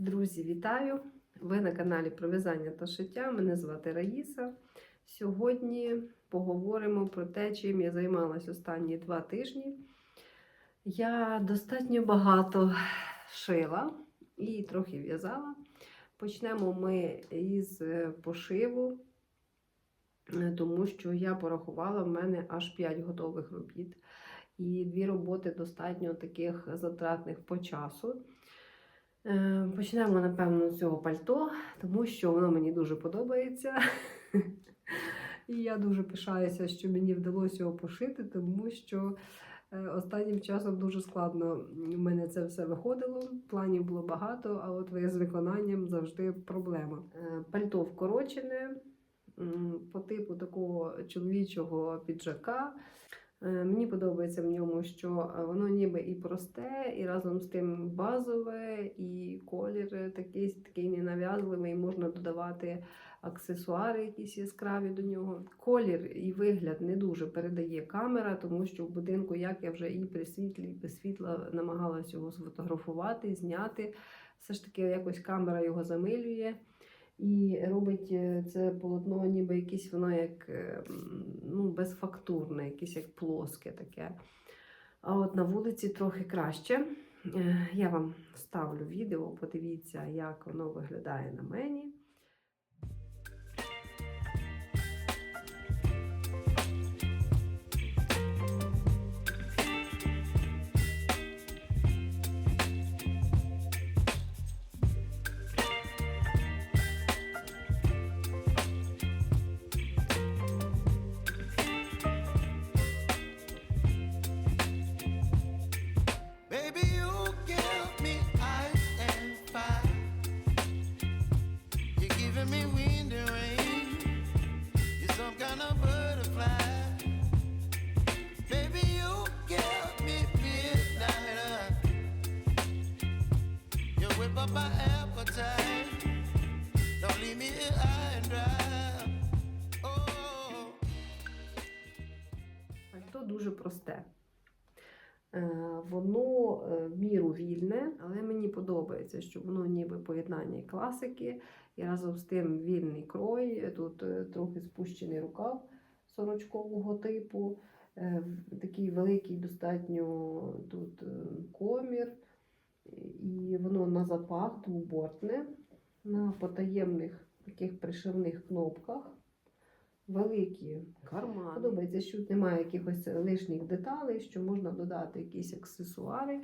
Друзі, вітаю! Ви на каналі про в'язання та шиття. Мене звати Раїса. Сьогодні поговоримо про те, чим я займалась останні два тижні. Я достатньо багато шила і трохи в'язала. Почнемо ми із е, пошиву, е, тому що я порахувала, в мене аж 5 готових робіт. І дві роботи достатньо таких затратних по часу. Е, Почнемо, напевно, з цього пальто, тому що воно мені дуже подобається. І я дуже пишаюся, що мені вдалося його пошити, тому що е, останнім часом дуже складно в мене це все виходило. Планів було багато, а от з виконанням завжди проблема. Е, Пальто вкорочене по типу такого чоловічого піджака. Е, Мені подобається в ньому, що е, воно ніби і просте, і разом з тим базове, і колір такий, такий ненав'язливий, можна додавати аксесуари якісь яскраві до нього. Колір і вигляд не дуже передає камера, тому що в будинку, як я вже і при світлі, і без світла намагалась його сфотографувати, зняти. Все ж таки, якось камера його замилює. І робить е, це полотно, ніби якесь воно як е, ну, безфактурне, якесь як плоске таке. А от на вулиці трохи краще. Е, Я вам ставлю відео, подивіться, як воно виглядає на мені. Oh. Пальто дуже просте. Е, Воно е, міру вільне, але мені подобається, що воно поєднання і класики, і разом з тим вільний крой. Тут е, трохи спущений рукав сорочкового типу, е, такий великий достатньо тут е, комір, і воно на запах двобортне, на потаємних таких пришивних кнопках. Великі кармани. Подобається, що тут немає якихось лишніх деталей, що можна додати якісь аксесуари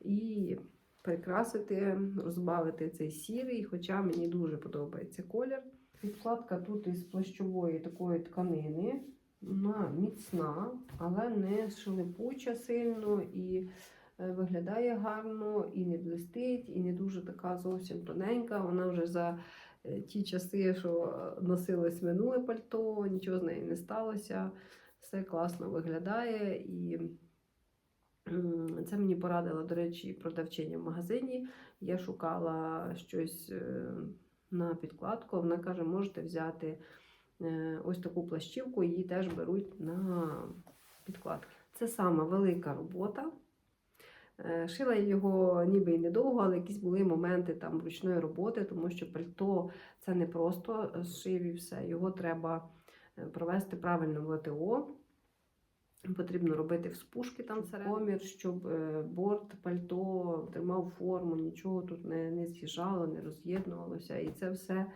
і прикрасити, розбавити цей сірий, хоча мені дуже подобається колір. Підкладка тут із плащової такої тканини. Вона міцна, але не шелепуча сильно і е, виглядає гарно, і не блистить, і не дуже така зовсім тоненька. Вона вже за е, ті часи, що е, носилось минуле пальто, нічого з нею не сталося. Все класно виглядає. І це мені порадила, до речі, продавчиня в магазині. Я шукала щось е, на підкладку. Вона каже, можете взяти е, ось таку плащівку, її теж беруть на підкладки. Це сама велика робота. Е, Шила я його ніби й недовго, але якісь були моменти там ручної роботи, тому що пальто це не просто зшив і все. Його треба провести правильно в ВТО. Потрібно робити вспушки там комір, щоб е, борт пальто тримав форму, нічого тут не, не з'їжджало, не роз'єднувалося. І це все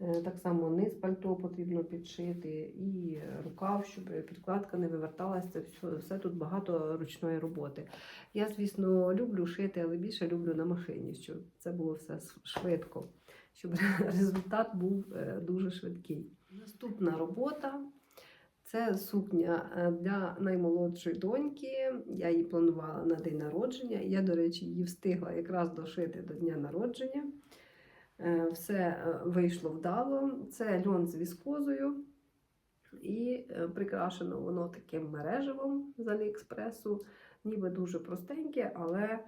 е, так само низ пальто потрібно підшити, і рукав, щоб підкладка не виверталася. Це все, все тут багато ручної роботи. Я, звісно, люблю шити, але більше люблю на машині, щоб це було все швидко, щоб результат був е, дуже швидкий. Наступна робота це сукня е, для наймолодшої доньки. Я її планувала на день народження. Я, до речі, її встигла якраз дошити до дня народження. Е, Все е, вийшло вдало. Це льон з віскозою. І прикрашено воно таким мережевом з Аліекспресу. Ніби дуже простеньке, але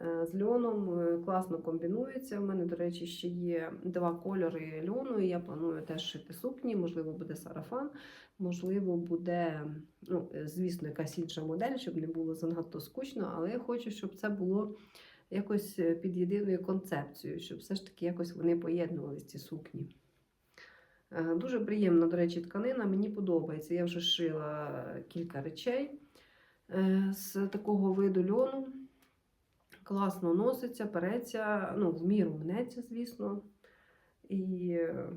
з льоном е, класно комбінується. У мене, до речі, ще є два кольори льону, і я планую теж шити сукні. Можливо, буде сарафан, можливо, буде, ну, е, звісно, якась інша модель, щоб не було занадто скучно, але я хочу, щоб це було якось е, під єдиною концепцією, щоб все ж таки якось вони поєднувалися, ці сукні. Е, Дуже приємна, до речі, тканина, мені подобається. Я вже шила кілька речей е, з такого виду льону. Класно носиться, переться, ну, в міру мнеться, звісно. І е,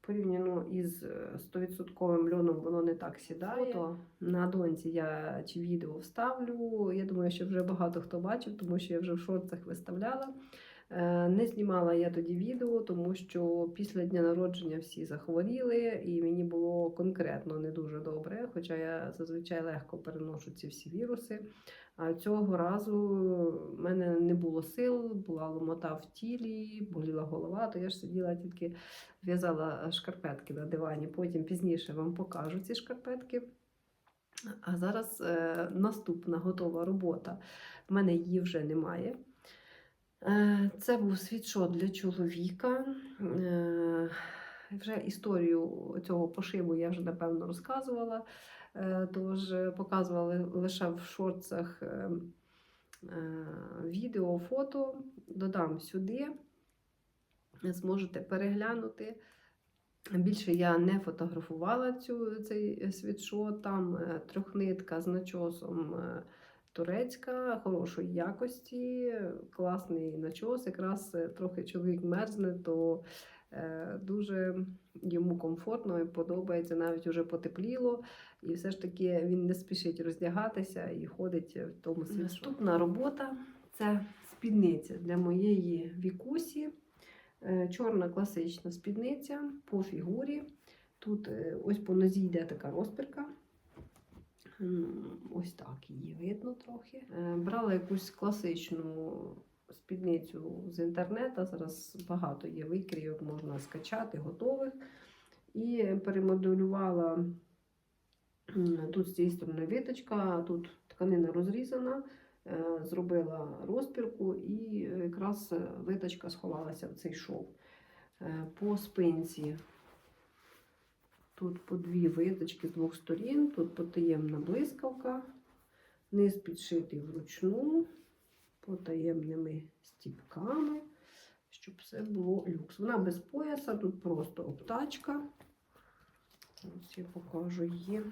порівняно із е, 100% льоном воно не так сідає. Фото на доньці я чи відео вставлю. Я думаю, що вже багато хто бачив, тому що я вже в шорцах виставляла. Е, Не знімала я тоді відео, тому що після дня народження всі захворіли, і мені було конкретно не дуже добре. Хоча я зазвичай легко переношу ці всі віруси. А цього разу в мене не було сил, була ломота в тілі, боліла голова, то я ж сиділа тільки в'язала шкарпетки на дивані. Потім пізніше вам покажу ці шкарпетки. А зараз е, наступна готова робота. В мене її вже немає. Е, Це був світшот для чоловіка. Е, Вже історію цього пошиву я вже напевно розказувала. Е, Тож показувала лише в шорцах відео, фото. Додам сюди. Зможете переглянути. Більше я не фотографувала цю, цей світшот. Там трьохнитка з начосом турецька, хорошої якості, класний начос. Якраз е, трохи чоловік мерзне, то е, дуже йому комфортно і подобається, навіть вже потепліло. І все ж таки він не спішить роздягатися і ходить в тому світшоті. Наступна робота це спідниця для моєї вікусі. Е, Чорна класична спідниця по фігурі. Тут ось по нозі йде така розпірка. Ось так її видно трохи. Е, Брала якусь класичну спідницю з інтернету. Зараз багато є викрійок, можна скачати, готових. І перемоделювала тут з цієї сторони виточка, тут тканина розрізана. Е, Зробила розпірку і якраз виточка сховалася в цей шов. Е, По спинці тут по дві виточки з двох сторін, тут потаємна блискавка, низ підшитий вручну, потаємними стіпками, щоб все було люкс. Вона без пояса, тут просто обтачка. Ось я покажу її.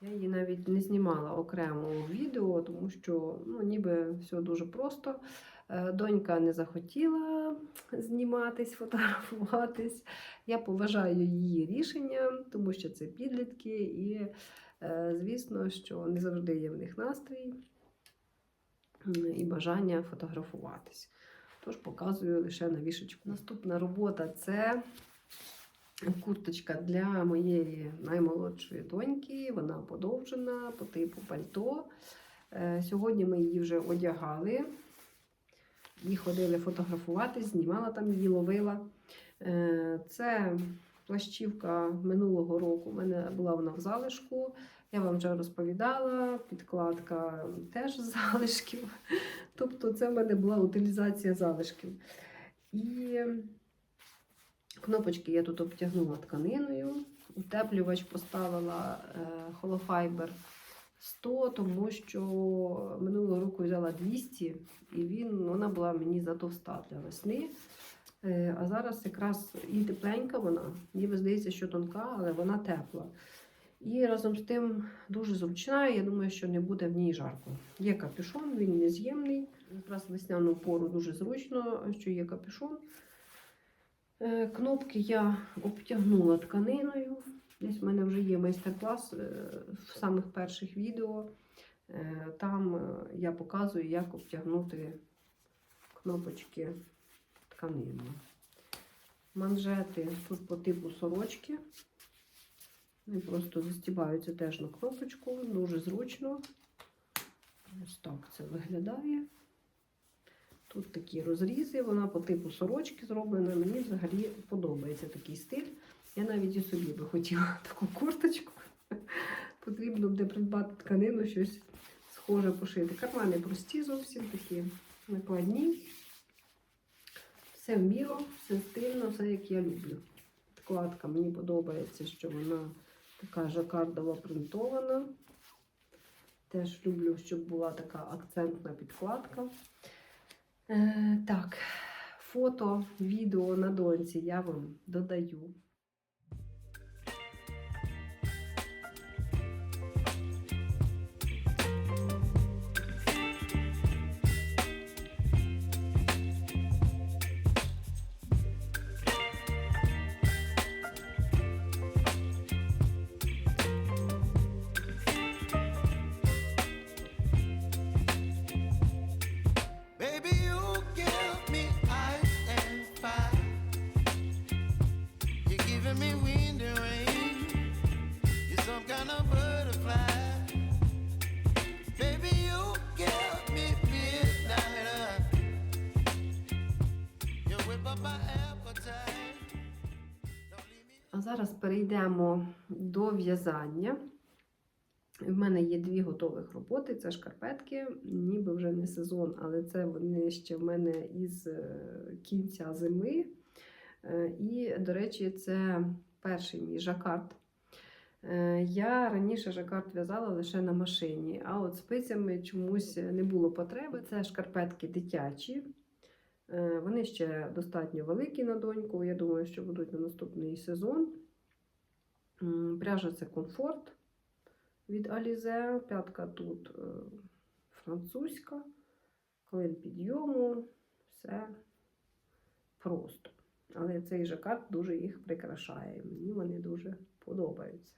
Я її навіть не знімала окремо відео, тому що ну, ніби все дуже просто. Е, Донька не захотіла зніматись, фотографуватись. Я поважаю її рішення, тому що це підлітки, і е, звісно, що не завжди є в них настрій і бажання фотографуватись. Тож показую лише на вішечку. Наступна робота це курточка для моєї наймолодшої доньки. Вона подовжена по типу пальто. Е, Сьогодні ми її вже одягали. Її ходили фотографувати, знімала там її, ловила. Е, Це плащівка минулого року. У мене була вона в залишку. Я вам вже розповідала, підкладка теж з залишків. Тобто, це в мене була утилізація залишків. І кнопочки я тут обтягнула тканиною. Утеплювач поставила холофайбер 100, тому що минулого року взяла 200, і він, вона була мені затовста для весни. Е, А зараз якраз і тепленька вона, ніби здається, що тонка, але вона тепла. І разом з тим дуже зручна, я думаю, що не буде в ній жарко. Є капюшон, він нез'ємний. Якраз весняну пору дуже зручно, що є капюшон. Е, Кнопки я обтягнула тканиною. Десь в мене вже є майстер-клас е, в самих перших відео. Е, Там е, я показую, як обтягнути кнопочки тканиною. Манжети тут по типу сорочки. Вони просто застібаються теж на кнопочку, дуже зручно. Ось так це виглядає. Тут такі розрізи, вона по типу сорочки зроблена. Мені взагалі подобається такий стиль. Я навіть і собі би хотіла таку курточку. Потрібно буде придбати тканину, щось схоже пошити. Кармани прості зовсім такі накладні. Все в міру, все стильно, все як я люблю. Вкладка мені подобається, що вона така жакардово принтована. Теж люблю, щоб була така акцентна підкладка. Е, так, фото, відео на доньці я вам додаю. Перейдемо до в'язання. В мене є дві готових роботи. Це шкарпетки, ніби вже не сезон, але це вони ще в мене із е, кінця зими. Е, І, до речі, це перший мій жакард. Е, Я раніше жакард в'язала лише на машині, а от спицями чомусь не було потреби. Це шкарпетки дитячі. Вони ще достатньо великі на доньку. Я думаю, що будуть на наступний сезон. Пряжа це комфорт від Alize. П'ятка тут е, французька, клин підйому, все просто. Але цей жакард дуже їх прикрашає. Мені вони дуже подобаються.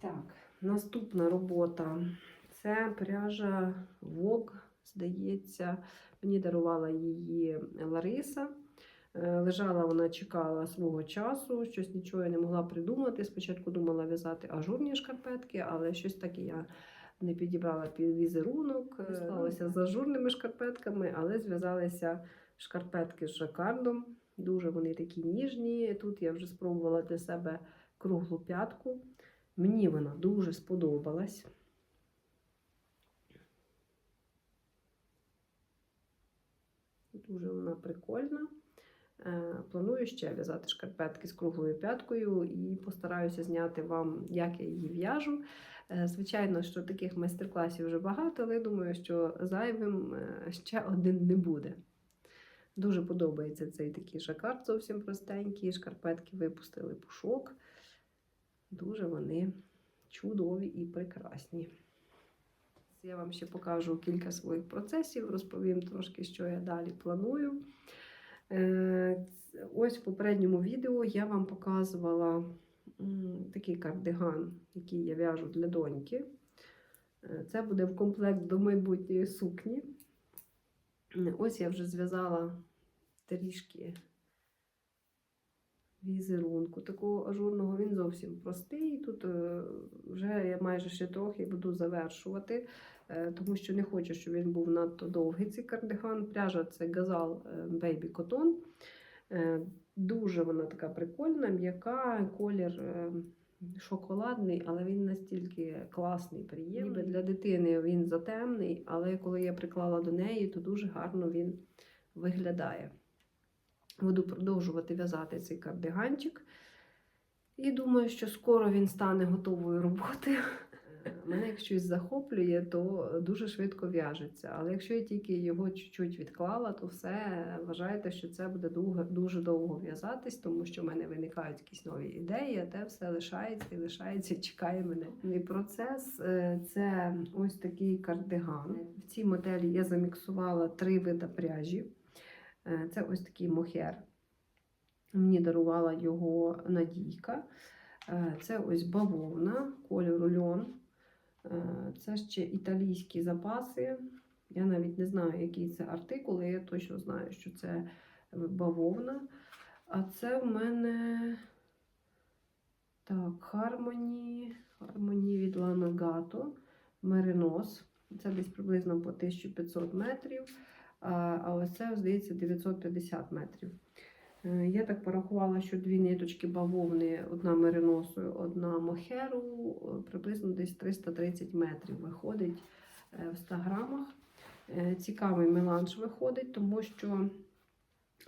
Так, наступна робота це пряжа Vogue, здається, мені дарувала її Лариса. Е, Лежала вона, чекала свого часу, щось нічого я не могла придумати. Спочатку думала в'язати ажурні шкарпетки, але щось таке я не підібрала під візерунок. Е, Склалася з ажурними шкарпетками, але зв'язалися шкарпетки з жакардом. Дуже вони такі ніжні. Тут я вже спробувала для себе круглу п'ятку. Мені вона дуже сподобалась. Дуже вона прикольна. Е, Планую ще в'язати шкарпетки з круглою п'яткою і постараюся зняти вам, як я її в'яжу. Е, Звичайно, що таких майстер-класів вже багато, але думаю, що зайвим е, ще один не буде. Дуже подобається цей такий жакард, зовсім простенький. Шкарпетки випустили пушок. Дуже вони чудові і прекрасні. Я вам ще покажу кілька своїх процесів, розповім трошки, що я далі планую. Е, Ось в попередньому відео я вам показувала такий кардиган, який я в'яжу для доньки. Е, Це буде в комплект до майбутньої сукні. Ось я вже зв'язала трішки візерунку такого ажурного. Він зовсім простий. Тут е, вже я майже ще трохи буду завершувати, тому що не хочу, щоб він був надто довгий цей кардиган. Пряжа це газал е, Baby Cotton. Е, Дуже вона така прикольна, м'яка, колір е, шоколадний, але він настільки класний, приємний. Ніби для дитини він затемний, але коли я приклала до неї, то дуже гарно він виглядає. Буду продовжувати в'язати цей кардиганчик. І думаю, що скоро він стане готовою роботою. Мене як щось захоплює, то дуже швидко в'яжеться. Але якщо я тільки його чуть-чуть відклала, то все вважайте, що це буде довго, дуже довго в'язатись, тому що в мене виникають якісь нові ідеї, а те все лишається і лишається, і чекає мене. І процес е, це ось такий кардиган. В цій моделі я заміксувала три види пряжі. Е, Це ось такий мохер. Мені дарувала його Надійка. Е, Це ось бавовна кольору льон. Е, Це ще італійські запаси. Я навіть не знаю, який це артикул, але я точно знаю, що це бавовна. А це в мене так, Harmony, Harmony від Lana Gato, Меринос. Це десь приблизно по 1500 метрів. А ось це, здається, 950 метрів. Е, Я так порахувала, що дві ниточки бавовни, одна мериносою, одна мохеру, е, приблизно десь 330 метрів виходить е, в 100 грамах. Цікавий меланж виходить, тому що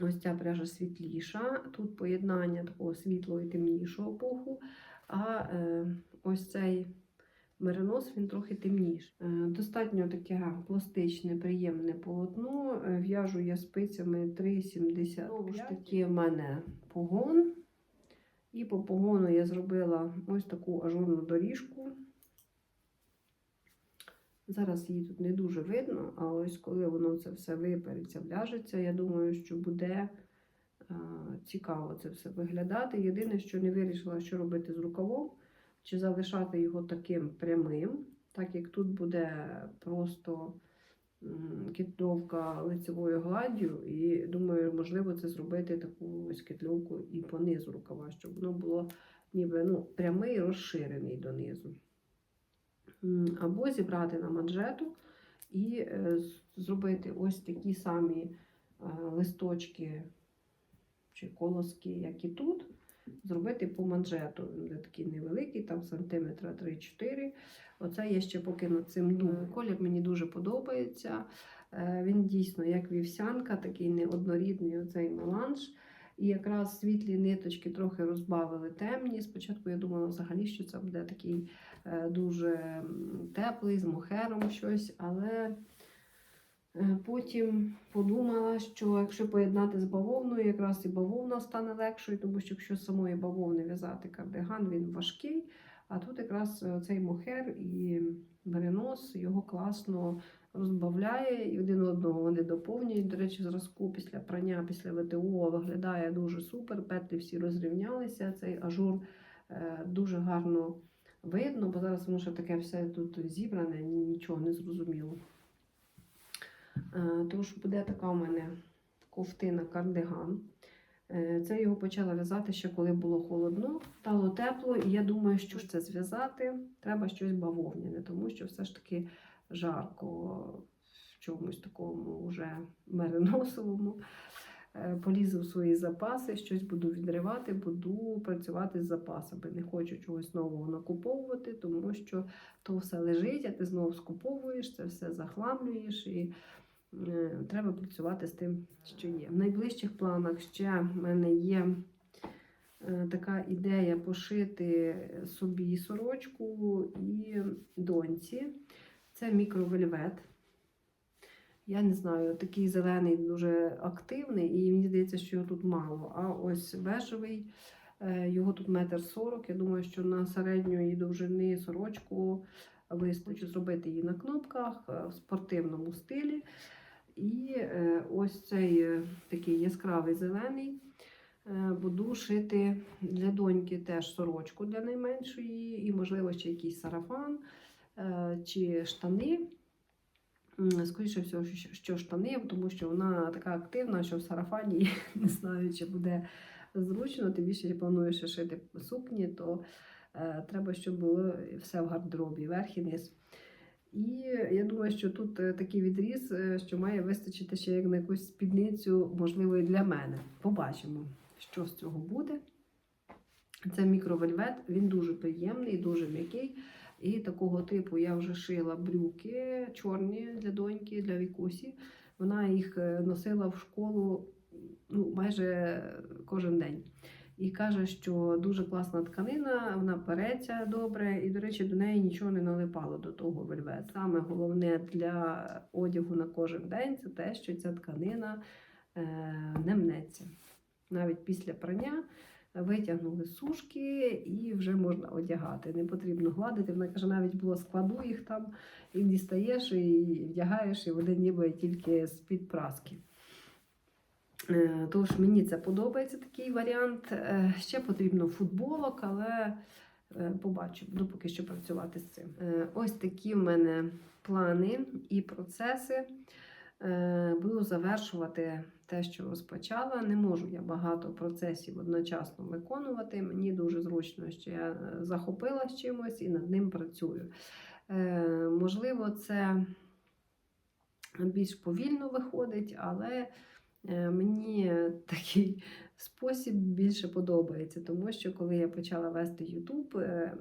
ось ця пряжа світліша. Тут поєднання такого світлого і темнішого пуху. А ось цей Меринос він трохи темніший. Е, Достатньо таке пластичне, приємне полотно. Е, В'яжу я спицями 3,70. Знову ж таки, в мене погон. І по погону я зробила ось таку ажурну доріжку. Зараз її тут не дуже видно, а ось коли воно це все випереться, вляжеться, я думаю, що буде е, цікаво це все виглядати. Єдине, що не вирішила, що робити з рукавом, чи залишати його таким прямим, так як тут буде просто кітльовка лицевою гладдю, і думаю, можливо, це зробити таку ось кітльовку і по низу рукава, щоб воно було ніби ну, прямий, розширений донизу. Або зібрати на манжету і е, зробити ось такі самі е, листочки чи колоски, як і тут, зробити по манжету. Він такий невеликий, там сантиметра 3-4. Оце я ще поки над цим думаю. Колір мені дуже подобається. Е, Він дійсно як вівсянка, такий неоднорідний оцей меланж. І якраз світлі ниточки трохи розбавили темні. Спочатку я думала взагалі, що це буде такий е, дуже теплий, з мохером щось, але потім подумала, що якщо поєднати з бавовною, якраз і бавовна стане легшою, тому що якщо з самої бавовни в'язати кардиган, він важкий. А тут якраз е, цей мохер і меринос його класно розбавляє і один одного вони доповнюють. До речі, зразку після прання, після ВТО виглядає дуже супер. Петлі всі розрівнялися. Цей ажур е, дуже гарно видно, бо зараз воно ще таке все тут зібране, нічого не зрозуміло. Е, Тож буде така у мене ковтина кардиган. Е, Це його почала в'язати ще коли було холодно, стало тепло, і я думаю, що ж це зв'язати. Треба щось бавовняне, тому що все ж таки жарко в чомусь такому вже мериносовому. Е, Полізу в свої запаси, щось буду відривати, буду працювати з запасами. Не хочу чогось нового накуповувати, тому що то все лежить, а ти знову скуповуєш, це все захламлюєш і треба працювати з тим, що є. В найближчих планах ще в мене є е, така ідея пошити собі сорочку і доньці. Це мікровельвет. Я не знаю, такий зелений дуже активний, і мені здається, що його тут мало. А ось бежевий, е, його тут метр сорок. Я думаю, що на середньої довжини сорочку вистачить зробити її на кнопках е, в спортивному стилі. І е, ось цей е, такий яскравий зелений. е, Буду шити для доньки теж сорочку для найменшої, і, можливо, ще якийсь сарафан чи штани. Скоріше всього, що- штани, тому що вона така активна, що в сарафані не знаю, чи буде зручно. Тим більше, плануєш ще шити сукні, то треба, щоб було все в гардеробі, верх і низ. І я думаю, що тут е, такий відріз, е, що має вистачити ще як на якусь спідницю, можливо, і для мене. Побачимо, що з цього буде. Це мікровельвет, він дуже приємний, дуже м'який. І такого типу я вже шила брюки чорні для доньки, для Вікусі. Вона їх е, носила в школу ну, майже кожен день. І каже, що дуже класна тканина, вона переться добре, і, до речі, до неї нічого не налипало до того вельвет. Саме головне для одягу на кожен день це те, що ця тканина е, не мнеться. Навіть після прання витягнули сушки і вже можна одягати. Не потрібно гладити. Вона каже, навіть було складу їх там, і дістаєш і вдягаєш, і вони ніби тільки з-під праски. Е, Тож мені це подобається такий варіант. Е, Ще потрібно футболок, але е, побачу, буду поки що працювати з цим. Ось такі в мене плани і процеси. Буду завершувати те, що розпочала. Не можу я багато процесів одночасно виконувати. Мені дуже зручно, що я е, захопилась чимось і над ним працюю. Можливо, це більш повільно виходить, але мені такий спосіб більше подобається, тому що коли я почала вести YouTube, е,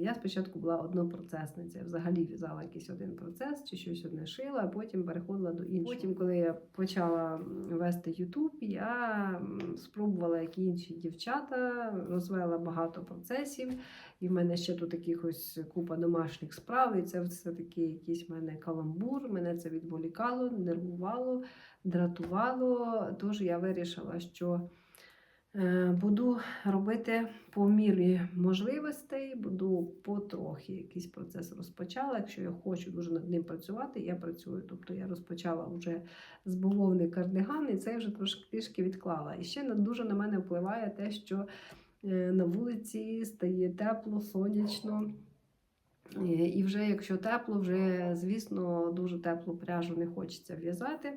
я спочатку була однопроцесниця. Взагалі в'язала якийсь один процес чи щось одне шила, а потім переходила до іншого. Потім, коли я почала вести YouTube, я спробувала, як і інші дівчата, розвела багато процесів. І в мене ще тут якихось купа домашніх справ, і це все таки якийсь в мене каламбур. Мене це відволікало, нервувало, дратувало. Тож я вирішила, що е, буду робити по мірі можливостей, буду потрохи якийсь процес розпочала. Якщо я хочу дуже над ним працювати, я працюю. Тобто я розпочала вже з бавовни кардиган, і це вже трошки трішки відклала. І ще дуже на мене впливає те, що на вулиці стає тепло, сонячно. Е, І вже якщо тепло, вже, звісно, дуже теплу пряжу не хочеться в'язати.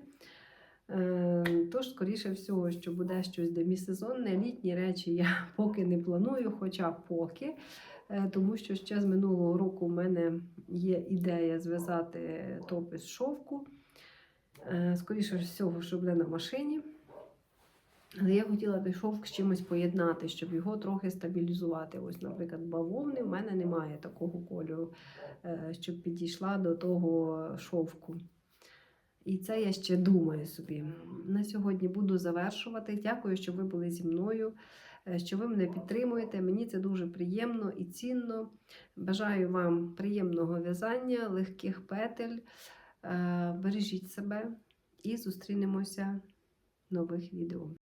Е, Тож, скоріше всього, що буде щось демісезонне, літні речі я поки не планую, хоча поки. Е, Тому що ще з минулого року в мене є ідея зв'язати топи з шовку. Е, Скоріше всього, що буде на машині. Але я хотіла той шовк з чимось поєднати, щоб його трохи стабілізувати. Ось, наприклад, бавовни в мене немає такого кольору, е, щоб підійшла до того шовку. І це я ще думаю собі. На сьогодні буду завершувати. Дякую, що ви були зі мною, е, що ви мене підтримуєте. Мені це дуже приємно і цінно. Бажаю вам приємного в'язання, легких петель. Е, Бережіть себе і зустрінемося в нових відео.